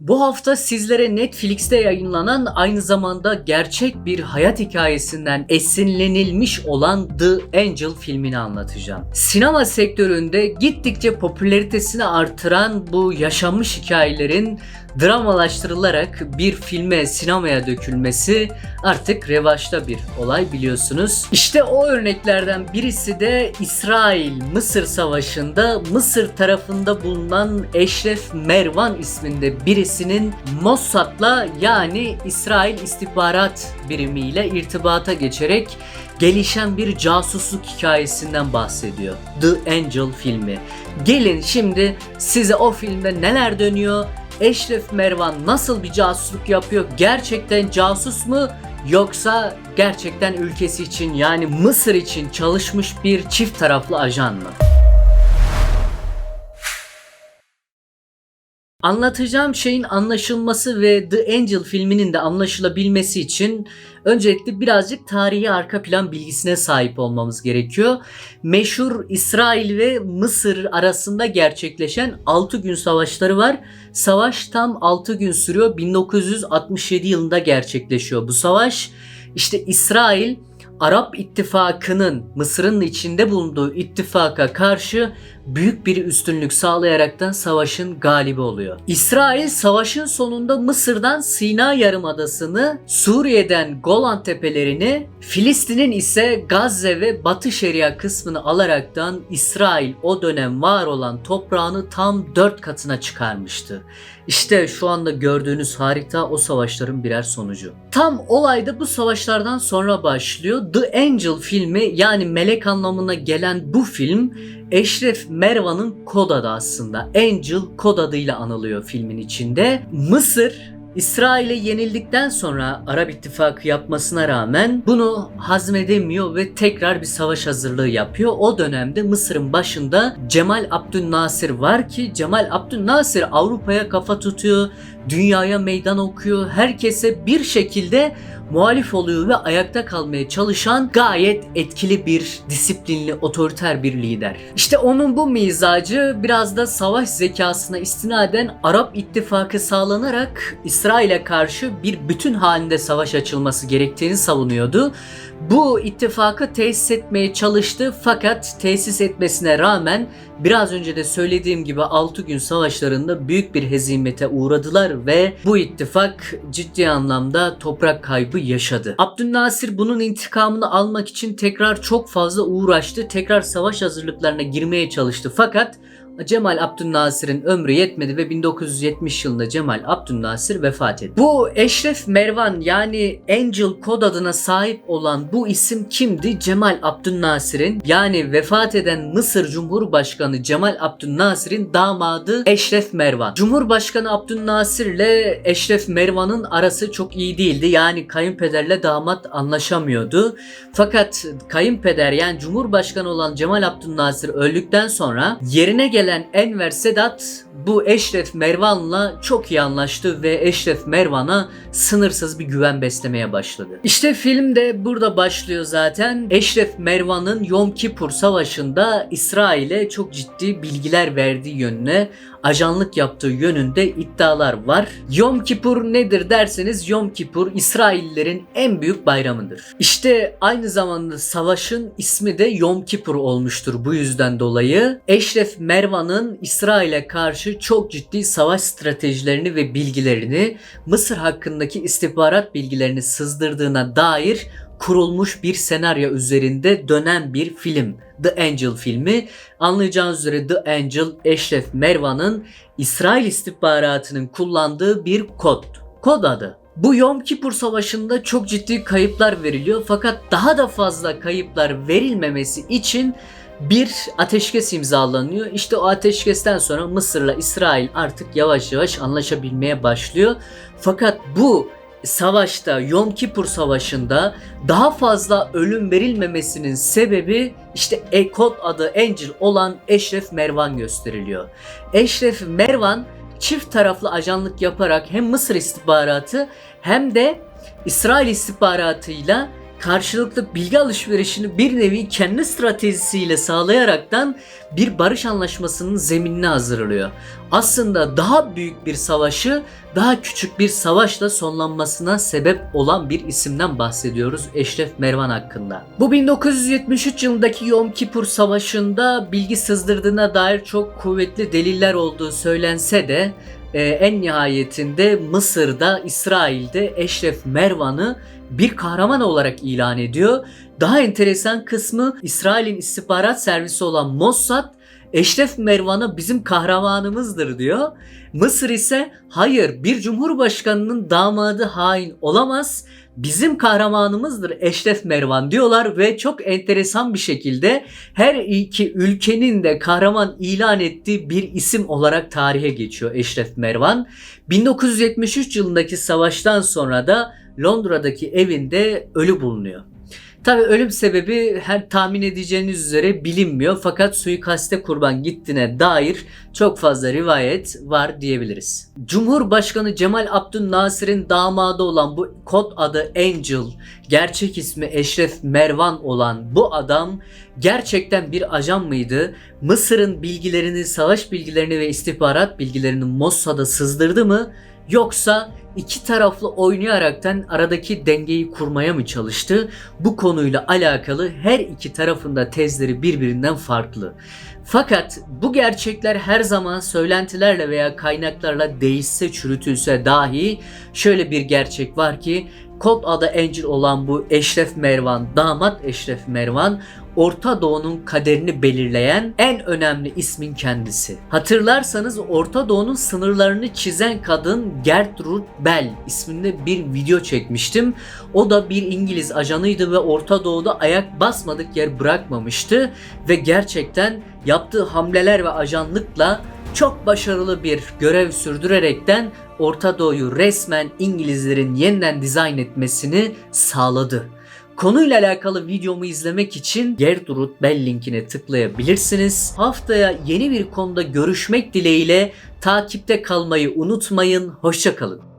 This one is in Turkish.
Bu hafta sizlere Netflix'te yayınlanan aynı zamanda gerçek bir hayat hikayesinden esinlenilmiş olan The Angel filmini anlatacağım. Sinema sektöründe gittikçe popülaritesini artıran bu yaşanmış hikayelerin dramalaştırılarak bir filme, sinemaya dökülmesi artık revaçta bir olay biliyorsunuz. İşte o örneklerden birisi de İsrail-Mısır Savaşı'nda Mısır tarafında bulunan Eşref Mervan isminde birisinin Mossad'la yani İsrail istihbarat birimiyle irtibata geçerek gelişen bir casusluk hikayesinden bahsediyor. The Angel filmi. Gelin şimdi size o filmde neler dönüyor, Eşref Mervan nasıl bir casusluk yapıyor? Gerçekten casus mu? Yoksa gerçekten ülkesi için yani Mısır için çalışmış bir çift taraflı ajan mı? Anlatacağım şeyin anlaşılması ve The Angel filminin de anlaşılabilmesi için öncelikle birazcık tarihi arka plan bilgisine sahip olmamız gerekiyor. Meşhur İsrail ve Mısır arasında gerçekleşen 6 gün savaşları var. Savaş tam 6 gün sürüyor. 1967 yılında gerçekleşiyor bu savaş. İşte İsrail Arap İttifakı'nın Mısır'ın içinde bulunduğu ittifaka karşı büyük bir üstünlük sağlayaraktan savaşın galibi oluyor. İsrail savaşın sonunda Mısır'dan Sina Yarımadası'nı, Suriye'den Golan Tepelerini, Filistin'in ise Gazze ve Batı Şeria kısmını alaraktan İsrail o dönem var olan toprağını tam 4 katına çıkarmıştı. İşte şu anda gördüğünüz harita o savaşların birer sonucu. Tam olayda bu savaşlardan sonra başlıyor. The Angel filmi yani melek anlamına gelen bu film Eşref Mervan'ın kod adı aslında. Angel kod adıyla anılıyor filmin içinde. Mısır İsrail'e yenildikten sonra Arap İttifakı yapmasına rağmen bunu hazmedemiyor ve tekrar bir savaş hazırlığı yapıyor. O dönemde Mısır'ın başında Cemal Abdülnasır var ki Cemal Abdülnasır Avrupa'ya kafa tutuyor, dünyaya meydan okuyor, herkese bir şekilde muhalif oluyor ve ayakta kalmaya çalışan gayet etkili bir, disiplinli, otoriter bir lider. İşte onun bu mizacı biraz da savaş zekasına istinaden Arap İttifakı sağlanarak İsrail'e karşı bir bütün halinde savaş açılması gerektiğini savunuyordu. Bu ittifakı tesis etmeye çalıştı fakat tesis etmesine rağmen biraz önce de söylediğim gibi 6 gün savaşlarında büyük bir hezimete uğradılar ve bu ittifak ciddi anlamda toprak kaybı yaşadı. Abdülnasir bunun intikamını almak için tekrar çok fazla uğraştı. Tekrar savaş hazırlıklarına girmeye çalıştı fakat Cemal Abdülnasir'in ömrü yetmedi ve 1970 yılında Cemal Abdülnasir vefat etti. Bu Eşref Mervan yani Angel kod adına sahip olan bu isim kimdi? Cemal Abdülnasir'in yani vefat eden Mısır Cumhurbaşkanı Cemal Abdülnasir'in damadı Eşref Mervan. Cumhurbaşkanı Abdülnasir ile Eşref Mervan'ın arası çok iyi değildi. Yani kayınpederle damat anlaşamıyordu. Fakat kayınpeder yani Cumhurbaşkanı olan Cemal Abdülnasir öldükten sonra yerine gelen gelen Enver Sedat bu Eşref Mervan'la çok iyi anlaştı ve Eşref Mervan'a sınırsız bir güven beslemeye başladı. İşte film de burada başlıyor zaten. Eşref Mervan'ın Yom Kippur Savaşı'nda İsrail'e çok ciddi bilgiler verdiği yönüne ajanlık yaptığı yönünde iddialar var. Yom Kippur nedir derseniz Yom Kippur İsraillerin en büyük bayramıdır. İşte aynı zamanda savaşın ismi de Yom Kippur olmuştur bu yüzden dolayı. Eşref Mervan'ın İsrail'e karşı çok ciddi savaş stratejilerini ve bilgilerini Mısır hakkındaki istihbarat bilgilerini sızdırdığına dair kurulmuş bir senaryo üzerinde dönen bir film. The Angel filmi. Anlayacağınız üzere The Angel Eşref Mervan'ın İsrail istihbaratının kullandığı bir kod. Kod adı. Bu Yom Kippur Savaşı'nda çok ciddi kayıplar veriliyor fakat daha da fazla kayıplar verilmemesi için bir ateşkes imzalanıyor. İşte o ateşkesten sonra Mısır'la İsrail artık yavaş yavaş anlaşabilmeye başlıyor. Fakat bu savaşta Yom Kippur Savaşı'nda daha fazla ölüm verilmemesinin sebebi işte Ekot adı Angel olan Eşref Mervan gösteriliyor. Eşref Mervan çift taraflı ajanlık yaparak hem Mısır istihbaratı hem de İsrail istihbaratıyla karşılıklı bilgi alışverişini bir nevi kendi stratejisiyle sağlayaraktan bir barış anlaşmasının zeminini hazırlıyor. Aslında daha büyük bir savaşı daha küçük bir savaşla sonlanmasına sebep olan bir isimden bahsediyoruz Eşref Mervan hakkında. Bu 1973 yılındaki Yom Kipur Savaşı'nda bilgi sızdırdığına dair çok kuvvetli deliller olduğu söylense de e, en nihayetinde Mısır'da, İsrail'de Eşref Mervan'ı bir kahraman olarak ilan ediyor. Daha enteresan kısmı İsrail'in istihbarat servisi olan Mossad Eşref Mervan'ı bizim kahramanımızdır diyor. Mısır ise hayır bir cumhurbaşkanının damadı hain olamaz. Bizim kahramanımızdır Eşref Mervan diyorlar ve çok enteresan bir şekilde her iki ülkenin de kahraman ilan ettiği bir isim olarak tarihe geçiyor Eşref Mervan. 1973 yılındaki savaştan sonra da Londra'daki evinde ölü bulunuyor. Tabi ölüm sebebi her tahmin edeceğiniz üzere bilinmiyor fakat suikaste kurban gittiğine dair çok fazla rivayet var diyebiliriz. Cumhurbaşkanı Cemal Abdülnasir'in damadı olan bu kod adı Angel, gerçek ismi Eşref Mervan olan bu adam gerçekten bir ajan mıydı? Mısır'ın bilgilerini, savaş bilgilerini ve istihbarat bilgilerini Mossad'a sızdırdı mı? Yoksa iki taraflı oynayaraktan aradaki dengeyi kurmaya mı çalıştı? Bu konuyla alakalı her iki tarafında tezleri birbirinden farklı. Fakat bu gerçekler her zaman söylentilerle veya kaynaklarla değişse çürütülse dahi şöyle bir gerçek var ki kod adı Angel olan bu Eşref Mervan, damat Eşref Mervan Orta Doğu'nun kaderini belirleyen en önemli ismin kendisi. Hatırlarsanız Orta Doğu'nun sınırlarını çizen kadın Gertrude Bell isminde bir video çekmiştim. O da bir İngiliz ajanıydı ve Orta Doğu'da ayak basmadık yer bırakmamıştı ve gerçekten yaptığı hamleler ve ajanlıkla çok başarılı bir görev sürdürerekten Orta Doğu'yu resmen İngilizlerin yeniden dizayn etmesini sağladı. Konuyla alakalı videomu izlemek için Gertrude Bell linkine tıklayabilirsiniz. Haftaya yeni bir konuda görüşmek dileğiyle takipte kalmayı unutmayın. Hoşçakalın.